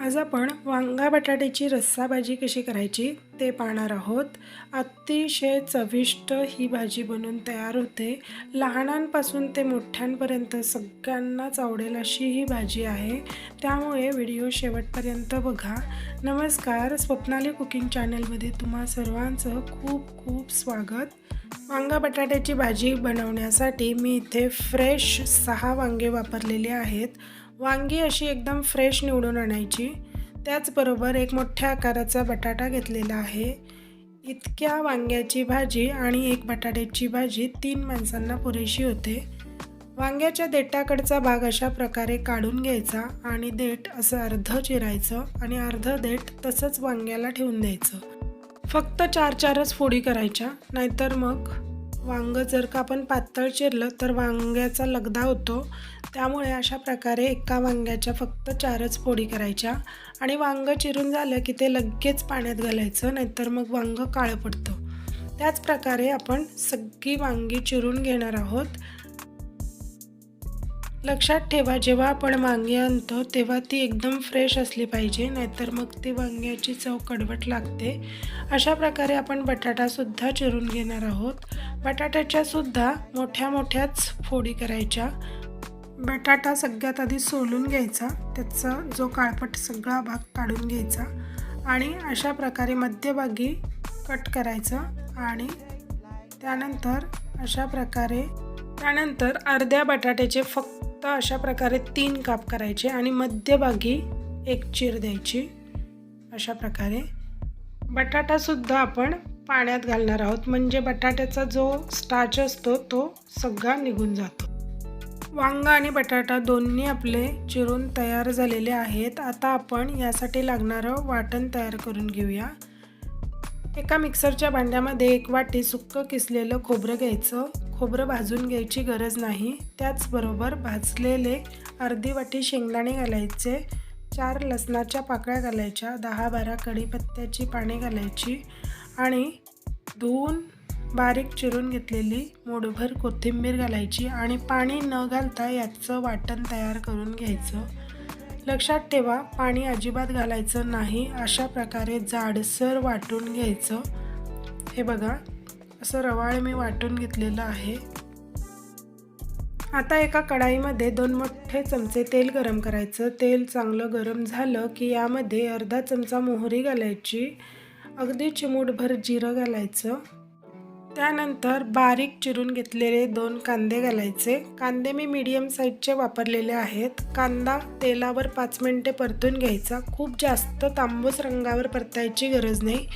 आज आपण वांगा बटाट्याची रस्सा भाजी कशी करायची ते पाहणार आहोत. अतिशय चविष्ट ही भाजी बनून तयार होते. लहानांपासून ते मोठ्यांपर्यंत सगळ्यांनाच आवडेल अशी ही भाजी आहे. त्यामुळे व्हिडिओ शेवटपर्यंत बघा. नमस्कार स्वप्नाली कुकिंग चॅनलमध्ये तुम्हा सर्वांचं खूप खूप स्वागत. वांगा बटाट्याची भाजी बनवण्यासाठी मी इथे फ्रेश सहा वांगे वापरलेले आहेत. वांगी अशी एकदम फ्रेश निवडून आणायची. त्याचबरोबर एक मोठ्या आकाराचा बटाटा घेतलेला आहे. इतक्या वांग्याची भाजी आणि एक बटाट्याची भाजी तीन माणसांना पुरेशी होते. वांग्याच्या देठाकडचा भाग अशा प्रकारे काढून घ्यायचा आणि देठ असं अर्ध चिरायचं आणि अर्ध देठ तसंच वांग्याला ठेवून द्यायचं. फक्त चार चारच फोडी करायच्या नाहीतर मग वांग जर का आपण पातळ चिरलं तर वांग्याचा लगदा होतो. त्यामुळे अशा प्रकारे एका वांग्याच्या फक्त चारच पोडी करायच्या आणि वांग चिरून झालं की ते लगेच पाण्यात घालायचं नाहीतर मग वांग काळं पडतं. त्याच प्रकारे आपण सगळी वांगी चिरून घेणार आहोत. लक्षात ठेवा जेव्हा आपण वांगी आणतो तेव्हा ती एकदम फ्रेश असली पाहिजे नाहीतर मग ती वांग्याची चव कडवट लागते. अशा प्रकारे आपण बटाटासुद्धा चिरून घेणार आहोत. बटाट्याच्या सुद्धा मोठ्या मोठ्याच फोडी करायच्या. बटाटा सगळ्यात आधी सोलून घ्यायचा. त्याचा जो काळपट सगळा भाग काढून घ्यायचा. आणि अशा प्रकारे मध्यभागी कट करायचं आणि त्यानंतर अशा प्रकारे त्यानंतर अर्ध्या बटाट्याचे फक्त अशा प्रकारे तीन काप करायचे आणि मध्यभागी एक चीर द्यायची. अशा प्रकारे. बटाटासुद्धा आपण पाण्यात घालणार आहोत. म्हणजे बटाट्याचा जो स्टार्च असतो तो सगळा निघून जातो. वांगा आणि बटाटा दोन्ही आपले चिरून तयार झालेले आहेत. आता आपण यासाठी लागणारं वाटण तयार करून घेऊया. एका मिक्सरच्या भांड्यामध्ये एक वाटी सुक्क किसलेलं खोबरं घ्यायचं. खोबरं भाजून घ्यायची गरज नाही. त्याचबरोबर भाजलेले अर्धी वाटी शेंगदाणे घालायचे चार लसणाच्या पाकळ्या घालायच्या दहा बारा कढीपत्त्याची पाने घालायची आणि धुवून बारीक चिरून घेतलेली मोडभर कोथिंबीर घालायची आणि पाणी न घालता याचं वाटण तयार करून घ्यायचं. लक्षात ठेवा पाणी अजिबात घालायचं नाही. अशा प्रकारे जाडसर वाटून घ्यायचं. हे बघा. असं रवाळ मी वाटून घेतलेलं आहे. आता एका कढाईमध्ये दोन मोठे चमचे तेल गरम करायचं. तेल चांगलं गरम झालं की यामध्ये अर्धा चमचा मोहरी घालायची. अगदी चिमूटभर जिरं घालायचं. त्यानंतर बारीक चिरून घेतलेले दोन कांदे घालायचे. कांदे मी मीडियम साईजचे वापरलेले आहेत. कांदा तेलावर पाच मिनटे परतून घ्यायचा. खूप जास्त तांबूस रंगावर परतायची गरज नाही.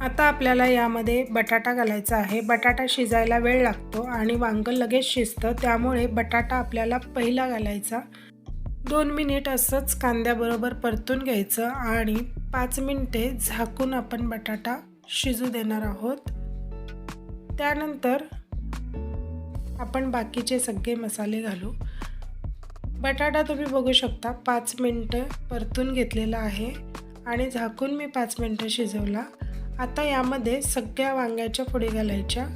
आता आपल्याला यामध्ये बटाटा घालायचा आहे. बटाटा शिजायला वेळ लागतो आणि वांगं लगेच शिजतं. त्यामुळे बटाटा आपल्याला पहिला घालायचा. दोन मिनिट असंच कांद्याबरोबर परतून घ्यायचं आणि पाच मिनिटे झाकून आपण बटाटा शिजू देणार आहोत. त्यानंतर आपण बाकीचे सगळे मसाले घालू. बटाटा तुम्ही बघू शकता पाच मिनटं परतून घेतलेला आहे आणि झाकून मी पाच मिनटं शिजवला. आता यामध्ये सगळ्या वांग्याच्या फोडी घालायच्या.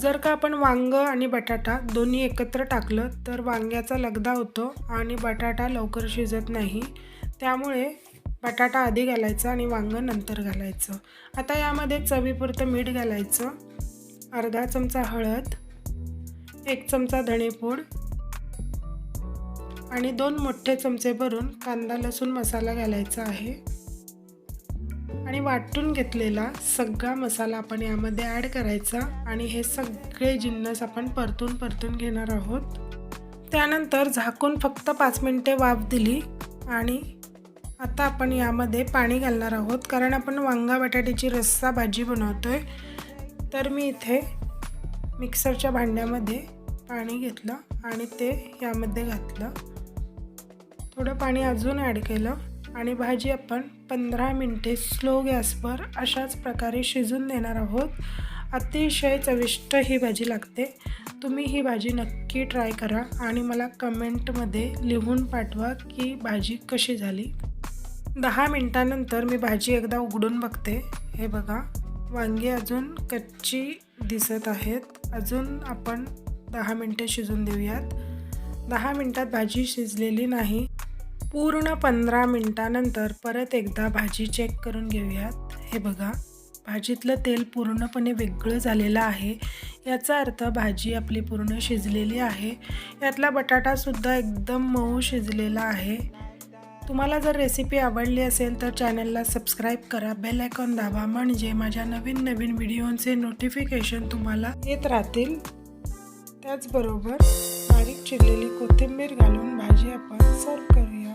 जर का आपण वांग आणि बटाटा दोन्ही एकत्र टाकलं तर वांग्याचा लगदा होतो आणि बटाटा लवकर शिजत नाही. त्यामुळे बटाटा आधी घालायचा आणि वांग नंतर घालायचं. आता यामध्ये चवीपुरतं मीठ घालायचं. अर्धा चमचा हळद एक चमचा धणेपूड आणि दोन मोठे चमचे भरून कांदा लसूण मसाला घालायचा आहे. आणि वाटून घेतलेला सगळा मसाला आपण यामध्ये ॲड करायचा आणि हे सगळे जिन्नस आपण परतून परतून घेणार आहोत. त्यानंतर झाकून फक्त पाच मिनटे वाफ दिली आणि आता आपण यामध्ये पाणी घालणार आहोत. कारण आपण वांगा बटाट्याची रस्सा भाजी बनवतो आहे तर मी इथे मिक्सरच्या भांड्यामध्ये पाणी घेतलं आणि ते यामध्ये घातलं. थोडं पाणी अजून ॲड केलं. आणि भाजी आपण पंधरा मिनटे स्लो गॅसवर अशाच प्रकारे शिजून देणार आहोत. अतिशय चविष्ट ही भाजी लागते. तुम्ही ही भाजी नक्की ट्राय करा आणि मला कमेंटमध्ये लिहून पाठवा की भाजी कशी झाली. दहा मिनटानंतर मी भाजी एकदा उघडून बघते. हे बघा वांगी अजून कच्ची दिसत आहेत. अजून आपण दहा मिनटे शिजून देऊयात. दहा मिनटात भाजी शिजलेली नाही. पूर्ण पंधरा मिनटानंतर परत एकदा भाजी चेक करून घेऊयात. हे बघा भाजीतलं तेल पूर्णपणे वेगळं झालेलं आहे. याचा अर्थ भाजी आपली पूर्ण शिजलेली आहे. यातला बटाटासुद्धा एकदम मऊ शिजलेला आहे. तुम्हाला जर रेसिपी आवडली असेल तर चॅनलला सबस्क्राईब करा. बेल आयकॉन दाबा. म्हणजे माझ्या नवीन नवीन व्हिडिओंचे नोटिफिकेशन तुम्हाला येत राहतील. त्याचबरोबर बारीक चिरलेली कोथिंबीर घालून आपण सर्व करूया